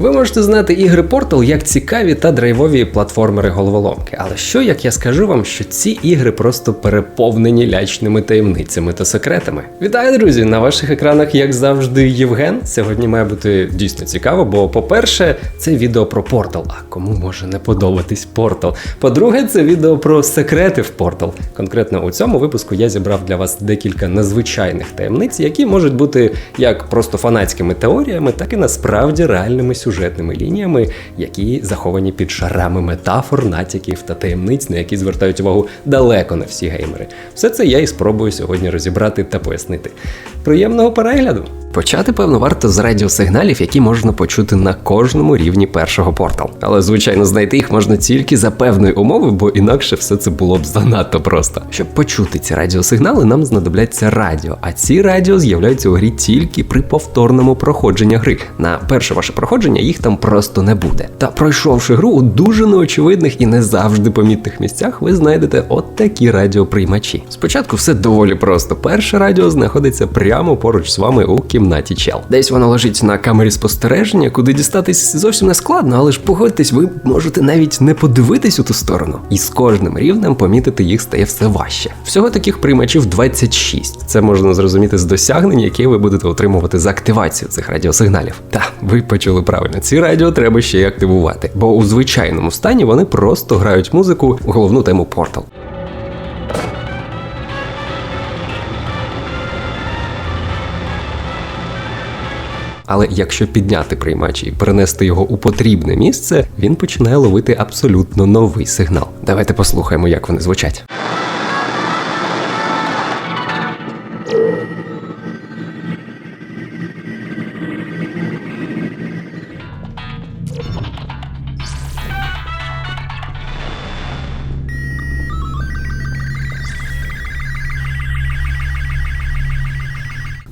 Ви можете знати ігри Portal як цікаві та драйвові платформери головоломки. Але що як я скажу вам, що ці ігри просто переповнені лячними таємницями та секретами? Вітаю, друзі! На ваших екранах, як завжди, Євген. Сьогодні має бути дійсно цікаво, бо, по-перше, це відео про Portal. А кому може не подобатись Portal? По-друге, це відео про секрети в Portal. Конкретно у цьому випуску я зібрав для вас декілька незвичайних таємниць, які можуть бути як просто фанатськими теоріями, так і насправді реальними сюжетними лініями, які заховані під шарами метафор, натяків та таємниць, на які звертають увагу далеко не всі геймери. Все це я і спробую сьогодні розібрати та пояснити. Приємного перегляду! Почати, певно, варто з радіосигналів, які можна почути на кожному рівні першого портал. Але, звичайно, знайти їх можна тільки за певної умови, бо інакше все це було б занадто просто. Щоб почути ці радіосигнали, нам знадобляться радіо, а ці радіо з'являються у грі тільки при повторному проходженні гри. На перше ваше проходження їх там просто не буде. Та пройшовши гру у дуже неочевидних і не завжди помітних місцях, ви знайдете от такі радіоприймачі. Спочатку все доволі просто. Перше радіо знаходиться прямо поруч з вами у кімнаті чел. Десь воно лежить на камері спостереження, куди дістатись зовсім не складно, але ж погодьтесь, ви можете навіть не подивитись у ту сторону. І з кожним рівнем помітити їх стає все важче. Всього таких приймачів 26. Це можна зрозуміти з досягнень, які ви будете отримувати за активацію цих радіосигналів. Та ви почули правильно, ці радіо треба ще й активувати, бо у звичайному стані вони просто грають музику головну тему Portal. Але якщо підняти приймач і перенести його у потрібне місце, він починає ловити абсолютно новий сигнал. Давайте послухаємо, як вони звучать.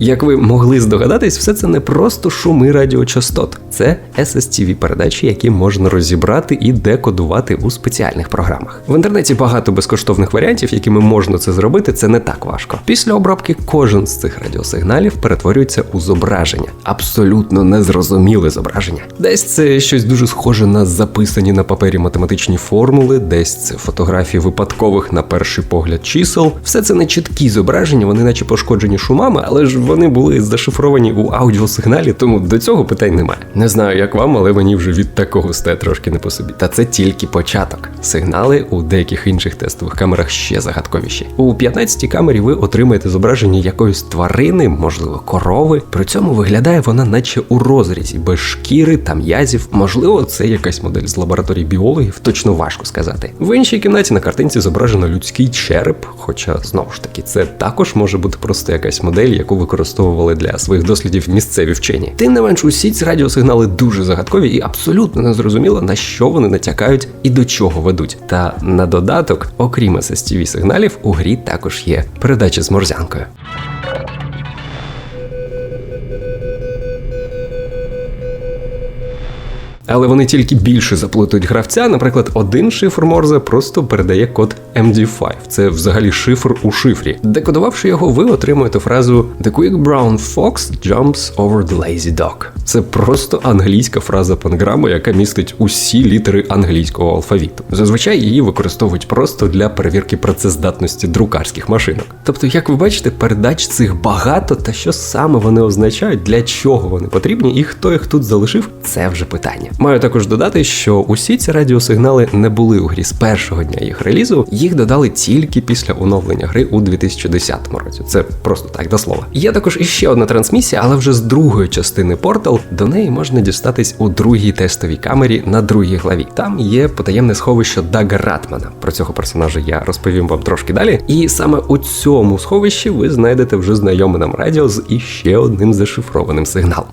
Як ви могли здогадатись, все це не просто шуми радіочастот, це SSTV передачі, які можна розібрати і декодувати у спеціальних програмах. В інтернеті багато безкоштовних варіантів, якими можна це зробити, це не так важко. Після обробки кожен з цих радіосигналів перетворюється у зображення, абсолютно незрозуміле зображення. Десь це щось дуже схоже на записані на папері математичні формули, десь це фотографії випадкових на перший погляд чисел. Все це не чіткі зображення, вони наче пошкоджені шумами, але ж вони були зашифровані у аудіосигналі, тому до цього питань немає. Знаю, як вам, але мені вже від такого стає трошки не по собі. Та це тільки початок. Сигнали у деяких інших тестових камерах ще загадковіші. У 15-й камері ви отримаєте зображення якоїсь тварини, можливо, корови. При цьому виглядає вона, наче у розрізі, без шкіри та м'язів. Можливо, це якась модель з лабораторії біологів, точно важко сказати. В іншій кімнаті на картинці зображено людський череп, хоча знову ж таки це також може бути просто якась модель, яку використовували для своїх дослідів місцеві вчені. Тим не менш, усі ці радіосигнали дуже загадкові і абсолютно не зрозуміло, на що вони натякають і до чого ведуть. Та на додаток, окрім SSTV сигналів, у грі також є передача з морзянкою. Але вони тільки більше заплутують гравця. Наприклад, один шифр Морзе просто передає код MD5. Це взагалі шифр у шифрі. Декодувавши його, ви отримуєте фразу The quick brown fox jumps over the lazy dog. Це просто англійська фраза панграму, яка містить усі літери англійського алфавіту. Зазвичай її використовують просто для перевірки працездатності друкарських машинок. Тобто, як ви бачите, передач цих багато, та що саме вони означають, для чого вони потрібні, і хто їх тут залишив, це вже питання. Маю також додати, що усі ці радіосигнали не були у грі з першого дня їх релізу, їх додали тільки після оновлення гри у 2010 році. Це просто так до слова. Є також іще одна трансмісія, але вже з другої частини Portal. До неї можна дістатись у другій тестовій камері на другій главі. Там є потаємне сховище Дага Ратмана. Про цього персонажа я розповім вам трошки далі. І саме у цьому сховищі ви знайдете вже знайоме нам радіо з іще одним зашифрованим сигналом.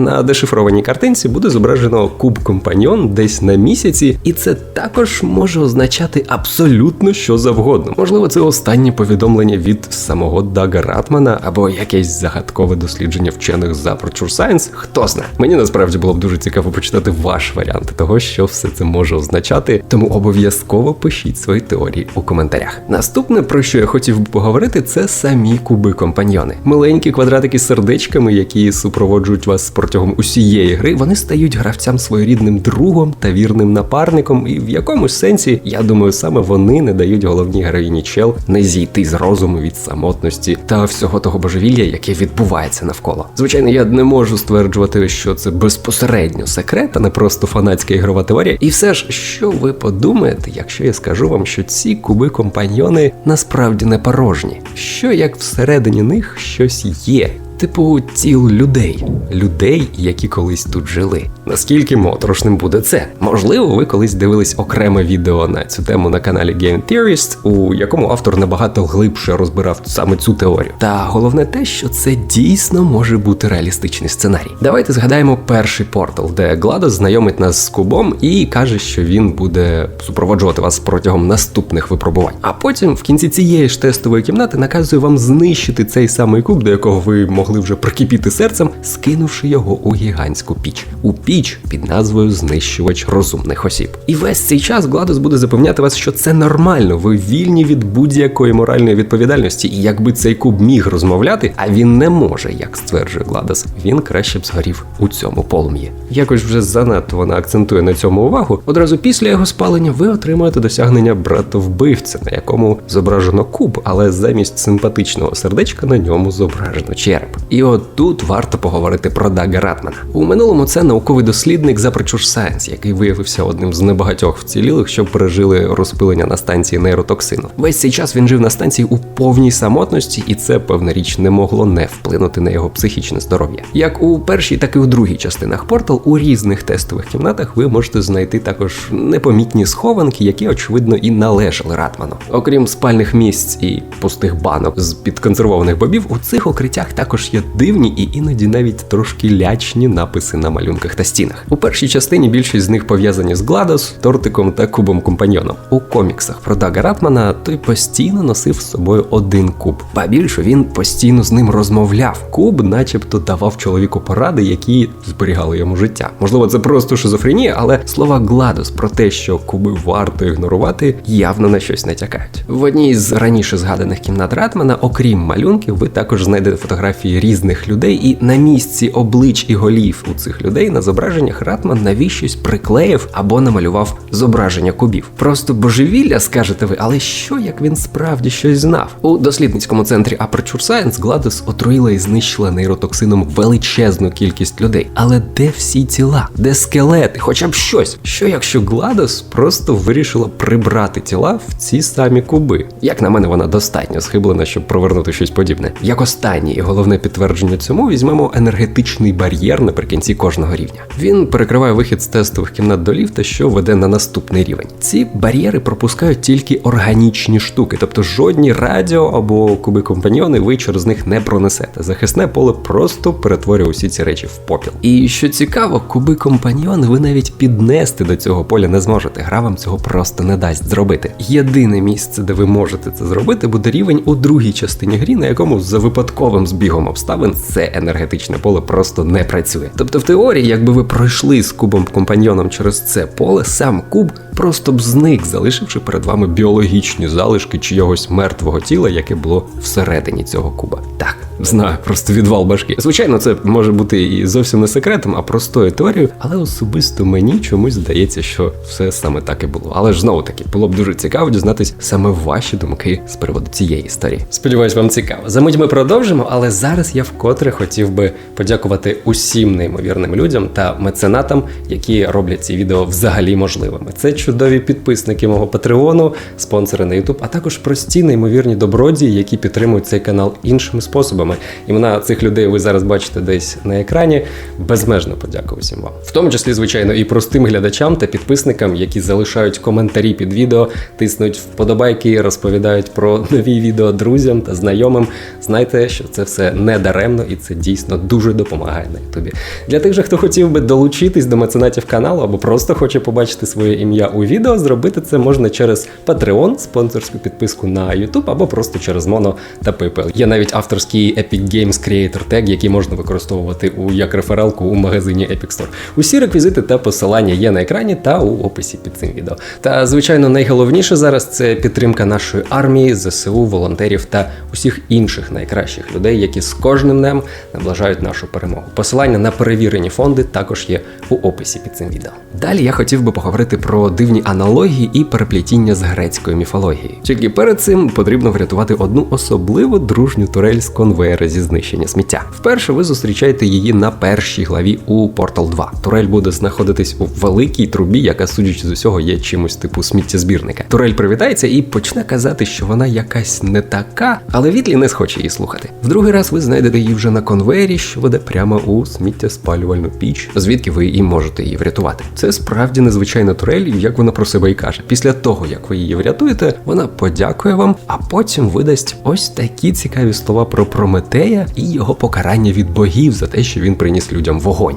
На дешифрованій картинці буде зображено куб компаньйон десь на місяці, і це також може означати абсолютно що завгодно. Можливо, це останнє повідомлення від самого Дага Ратмана або якесь загадкове дослідження вчених за Aperture Science. Хто знає. Мені насправді було б дуже цікаво почитати ваш варіант того, що все це може означати. Тому обов'язково пишіть свої теорії у коментарях. Наступне, про що я хотів би поговорити, це самі куби компаньйони. Миленькі квадратики з сердечками, які супроводжують вас протягом усієї гри. Вони стають гравцям своєрідним другом та вірним напарником, і в якомусь сенсі, я думаю, саме вони не дають головній героїні чел не зійти з розуму від самотності та всього того божевілля, яке відбувається навколо. Звичайно, я не можу стверджувати, що це безпосередньо секрет, а не просто фанатська ігрова теорія. І все ж, що ви подумаєте, якщо я скажу вам, що ці куби компаньйони насправді не порожні? Що як всередині них щось є? Типу тіл людей, людей, які колись тут жили. Наскільки моторошним буде це? Можливо, ви колись дивились окреме відео на цю тему на каналі Game Theorist, у якому автор набагато глибше розбирав саме цю теорію. Та головне те, що це дійсно може бути реалістичний сценарій. Давайте згадаємо перший портал, де Гладос знайомить нас з кубом і каже, що він буде супроводжувати вас протягом наступних випробувань. А потім, в кінці цієї ж тестової кімнати, наказує вам знищити цей самий куб, до якого ви могли вже прикипіти серцем, скинувши його у гігантську піч. У піч під назвою знищувач розумних осіб. І весь цей час Гладос буде запевняти вас, що це нормально, ви вільні від будь-якої моральної відповідальності. І якби цей куб міг розмовляти, а він не може, як стверджує Гладос, він краще б згорів у цьому полум'ї. Якось вже занадто вона акцентує на цьому увагу. Одразу після його спалення ви отримаєте досягнення братовбивця, на якому зображено куб, але замість симпатичного сердечка на ньому зображено череп. І от тут варто поговорити про Дага Ратмана. У минулому це науковий дослідник за Aperture Science, який виявився одним з небагатьох вцілілих, що пережили розпилення на станції нейротоксину. Весь цей час він жив на станції у повній самотності, і це певна річ не могло не вплинути на його психічне здоров'я. Як у першій, так і у другій частинах портал у різних тестових кімнатах ви можете знайти також непомітні схованки, які очевидно і належали Ратману. Окрім спальних місць і пустих банок з підконсервованих бобів, у цих укриттях також є дивні і іноді навіть трошки лячні написи на малюнках та стінах. У першій частині більшість з них пов'язані з Гладос, тортиком та кубом компаньйоном. У коміксах про Дага Ратмана той постійно носив з собою один куб. Ба більше він постійно з ним розмовляв. Куб, начебто, давав чоловіку поради, які зберігали йому життя. Можливо, це просто шизофренія, але слова Гладос про те, що куби варто ігнорувати, явно на щось натякають. В одній з раніше згаданих кімнат Ратмана, окрім малюнків, ви також знайдете фотографії різних людей, і на місці облич і голів у цих людей на зображеннях Ратман навіщось приклеїв або намалював зображення кубів. Просто божевілля, скажете ви, але що як він справді щось знав? У дослідницькому центрі Aperture Science Гладос отруїла і знищила нейротоксином величезну кількість людей. Але де всі тіла? Де скелети? Хоча б щось. Що якщо Гладос просто вирішила прибрати тіла в ці самі куби? Як на мене, вона достатньо схиблена, щоб провернути щось подібне. Як останнє і головне підтвердження цьому візьмемо енергетичний бар'єр наприкінці кожного рівня. Він перекриває вихід з тестових кімнат до ліфта, що веде на наступний рівень. Ці бар'єри пропускають тільки органічні штуки, тобто жодні радіо або куби компаньйони ви через них не пронесете. Захисне поле просто перетворює усі ці речі в попіл. І що цікаво, куби компаньйони ви навіть піднести до цього поля не зможете. Гра вам цього просто не дасть зробити. Єдине місце, де ви можете це зробити, буде рівень у другій частині грі, на якому за випадковим збігом обставин це енергетичне поле просто не працює. Тобто, в теорії, якби ви пройшли з кубом компаньйоном через це поле, сам куб просто б зник, залишивши перед вами біологічні залишки чийогось мертвого тіла, яке було всередині цього куба. Так. Знаю, просто відвал башки. Звичайно, це може бути і зовсім не секретом, а простою теорією, але особисто мені чомусь здається, що все саме так і було. Але ж знову таки було б дуже цікаво дізнатись саме ваші думки з приводу цієї історії. Сподіваюсь, вам цікаво. За мить ми продовжимо, але зараз я вкотре хотів би подякувати усім неймовірним людям та меценатам, які роблять ці відео взагалі можливими. Це чудові підписники мого патреону, спонсори на YouTube, а також прості неймовірні добродії, які підтримують цей канал іншими способами. Імена цих людей ви зараз бачите десь на екрані. Безмежно подякую всім вам. В тому числі, звичайно, і простим глядачам та підписникам, які залишають коментарі під відео, тиснуть вподобайки, розповідають про нові відео друзям та знайомим. Знайте, що це все не даремно і це дійсно дуже допомагає на Ютубі. Для тих же, хто хотів би долучитись до меценатів каналу або просто хоче побачити своє ім'я у відео, зробити це можна через Patreon, спонсорську підписку на YouTube або просто через Mono та PayPal. Є навіть авторський Epic Games Creator Tag, який можна використовувати у як рефералку у магазині Epic Store. Усі реквізити та посилання є на екрані та у описі під цим відео. Та звичайно, найголовніше зараз це підтримка нашої армії, ЗСУ, волонтерів та усіх інших найкращих людей, які з кожним днем наближають нашу перемогу. Посилання на перевірені фонди також є у описі під цим відео. Далі я хотів би поговорити про дивні аналогії і переплетіння з грецькою міфологією. Тільки перед цим потрібно врятувати одну особливо дружню турель з конвейера зі знищення сміття. Вперше ви зустрічаєте її на першій главі у Portal 2. Турель буде знаходитись у великій трубі, яка, судячи з усього, є чимось типу сміттєзбірника. Турель привітається і почне казати, що вона якась не така, але Вітлі не схоче її слухати. В другий раз ви знайдете її вже на конвейері, що веде прямо у сміттєспалювальну піч, звідки ви і можете її врятувати. Це справді незвичайна турель, і вона про себе і каже. Після того, як ви її врятуєте, вона подякує вам, а потім видасть ось такі цікаві слова про Прометея і його покарання від богів за те, що він приніс людям вогонь.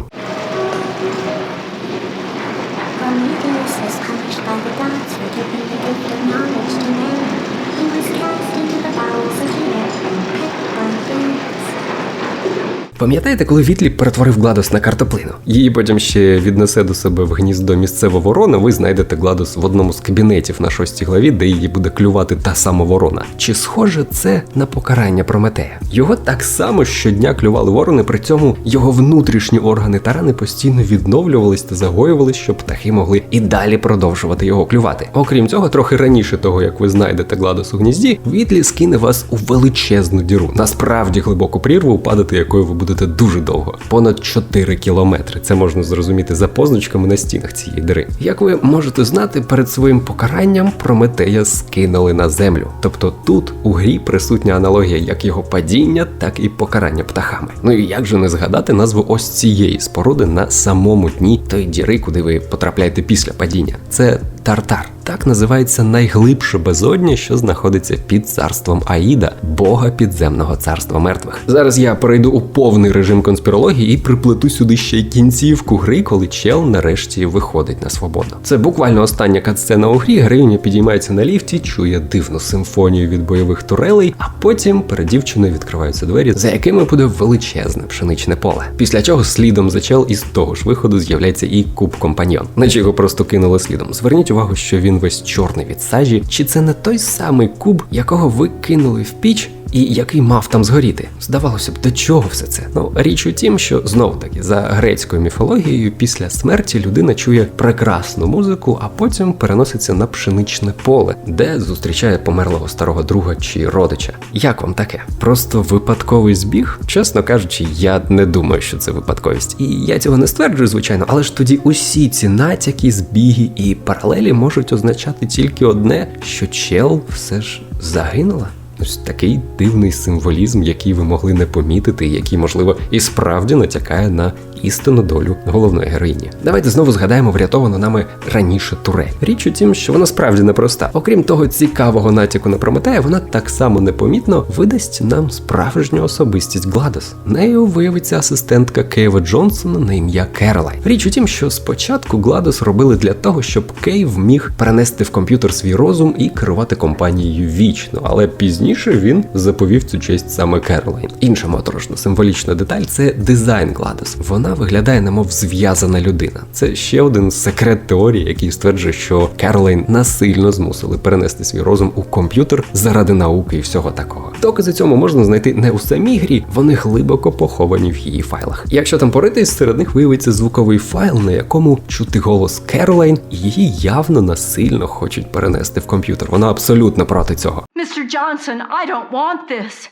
Пам'ятаєте, коли Вітлі перетворив Гладос на картоплину? Її потім ще віднесе до себе в гніздо місцева ворона. Ви знайдете Гладос в одному з кабінетів на шостій главі, де її буде клювати та сама ворона. Чи схоже це на покарання Прометея? Його так само щодня клювали ворони, при цьому його внутрішні органи та рани постійно відновлювались та загоювались, щоб птахи могли і далі продовжувати його клювати. Окрім цього, трохи раніше того, як ви знайдете Гладос у гнізді, Вітлі скине вас у величезну діру, насправді глибоку прірву, падати якою ви будете дуже довго, понад 4 кілометри. Це можна зрозуміти за позначками на стінах цієї дири. Як ви можете знати, перед своїм покаранням Прометея скинули на землю. Тобто тут у грі присутня аналогія як його падіння, так і покарання птахами. Ну і як же не згадати назву ось цієї споруди на самому дні тої діри, куди ви потрапляєте після падіння? Це Тартар. Так називається найглибше безодня, що знаходиться під царством Аїда, бога підземного царства мертвих. Зараз я перейду у повний режим конспірології і приплету сюди ще й кінцівку гри, коли чел нарешті виходить на свободу. Це буквально остання катсцена у грі. Героїня підіймається на ліфті, чує дивну симфонію від бойових турелей, а потім перед дівчиною відкриваються двері, за якими буде величезне пшеничне поле. Після чого слідом за чел із того ж виходу з'являється і куб компаньйон, наче його просто кинули слідом. Зверніть увагу, що він весь чорний від сажі, чи це не той самий куб, якого ви кинули в піч? І який мав там згоріти, здавалося б, до чого все це? Ну річ у тім, що знов таки за грецькою міфологією, після смерті людина чує прекрасну музику, а потім переноситься на пшеничне поле, де зустрічає померлого старого друга чи родича. Як вам таке? Просто випадковий збіг? Чесно кажучи, я не думаю, що це випадковість, і я цього не стверджую, звичайно, але ж тоді усі ці натяки, збіги і паралелі можуть означати тільки одне, що чел все ж загинула. Ось такий дивний символізм, який ви могли не помітити, який, можливо, і справді натякає на істинну долю головної героїні. Давайте знову згадаємо врятовану нами раніше турель. Річ у тім, що вона справді непроста. Окрім того цікавого натяку на Прометея, вона так само непомітно видасть нам справжню особистість Гладос. Нею виявиться асистентка Кейва Джонсона на ім'я Керолайн. Річ у тім, що спочатку Гладос робили для того, щоб Кейв міг перенести в комп'ютер свій розум і керувати компанією вічно, але пізніше він заповів цю честь саме Керолайн. Інша моторошна символічна деталь це дизайн Гладос. Вона виглядає, немов зв'язана людина. Це ще один секрет теорії, який стверджує, що Керолайн насильно змусили перенести свій розум у комп'ютер заради науки і всього такого. Докази цьому можна знайти не у самій грі, вони глибоко поховані в її файлах. Якщо там поритись, серед них виявиться звуковий файл, на якому чути голос Керолайн, і її явно насильно хочуть перенести в комп'ютер. Вона абсолютно проти цього. Mr. Johnson, I don't want this.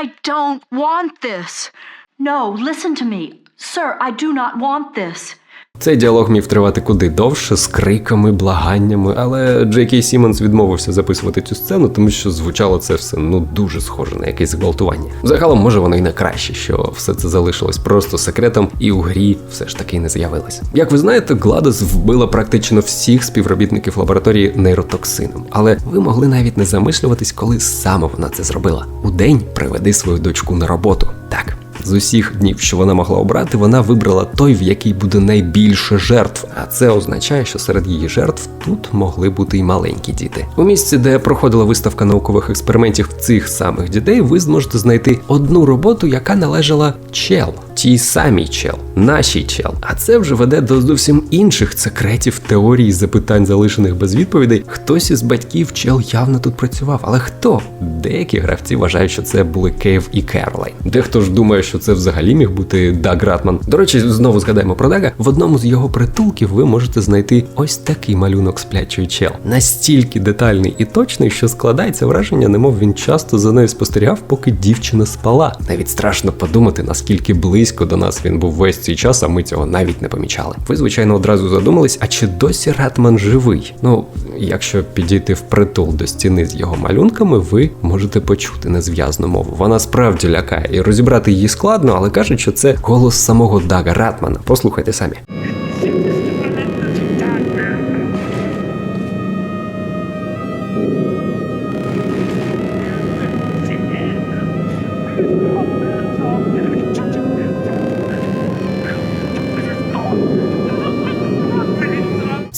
I don't want this. No, listen to me. Sir, I do not want this. Цей діалог міг тривати куди довше, з криками, благаннями, але Джей Сімонс відмовився записувати цю сцену, тому що звучало це все ну дуже схоже на якесь зґвалтування. Загалом, може, воно й не краще, що все це залишилось просто секретом, і у грі все ж таки не з'явилось. Як ви знаєте, Гладос вбила практично всіх співробітників лабораторії нейротоксином, але ви могли навіть не замислюватись, коли саме вона це зробила. У день приведи свою дочку на роботу. Так. З усіх днів, що вона могла обрати, вона вибрала той, в який буде найбільше жертв. А це означає, що серед її жертв тут могли бути й маленькі діти. У місці, де проходила виставка наукових експериментів цих самих дітей, ви зможете знайти одну роботу, яка належала чел, тій самій чел, нашій чел. А це вже веде до зовсім інших секретів теорії запитань, залишених без відповідей. Хтось із батьків чел явно тут працював, але хто? Деякі гравці вважають, що це були Кейв і Керлайн. Дехто ж думає, що це взагалі міг бути Даг Ратман. До речі, знову згадаємо про Дага. В одному з його притулків ви можете знайти ось такий малюнок сплячої чел. Настільки детальний і точний, що складається враження, немов він часто за нею спостерігав, поки дівчина спала. Навіть страшно подумати, наскільки близько до нас він був весь цей час, а ми цього навіть не помічали. Ви, звичайно, одразу задумались, а чи досі Ратман живий? Ну, якщо підійти впритул до стіни з його малюнками, ви можете почути незв'язну мову. Вона справді лякає, і розібрати її складно, але кажуть, що це голос самого Дага Ратмана. Послухайте самі.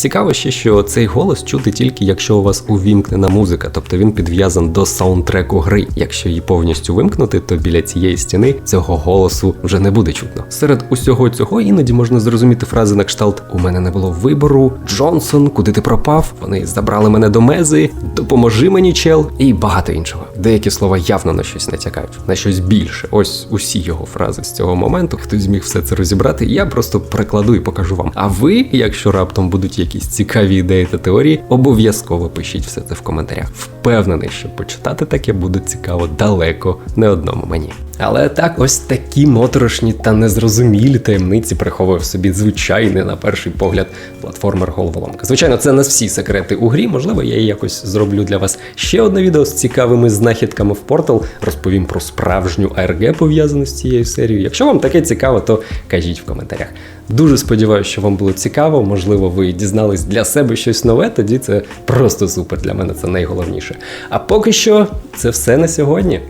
Цікаво ще, що цей голос чути тільки якщо у вас увімкнена музика, тобто він підв'язан до саундтреку гри. Якщо її повністю вимкнути, то біля цієї стіни цього голосу вже не буде чутно. Серед усього цього іноді можна зрозуміти фрази на кшталт У мене не було вибору, Джонсон, куди ти пропав? Вони забрали мене до мези, допоможи мені, чел, і багато іншого. Деякі слова явно на щось натякають, на щось більше. Ось усі його фрази з цього моменту. Хтось зміг все це розібрати. Я просто прикладу і покажу вам. А ви, якщо раптом будуть якісь цікаві ідеї та теорії, обов'язково пишіть все це в коментарях. Впевнений, що почитати таке буде цікаво далеко не одному мені. Але так, ось такі моторошні та незрозумілі таємниці приховує в собі звичайний, на перший погляд, платформер головоломка. Звичайно, це не всі секрети у грі. Можливо, я якось зроблю для вас ще одне відео з цікавими знахідками в портал. Розповім про справжню АРГ пов'язану з цією серією. Якщо вам таке цікаво, то кажіть в коментарях. Дуже сподіваюся, що вам було цікаво. Можливо, ви дізнались для себе щось нове. Тоді це просто супер. Для мене це найголовніше. А поки що, це все на сьогодні.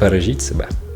Бережіть себе.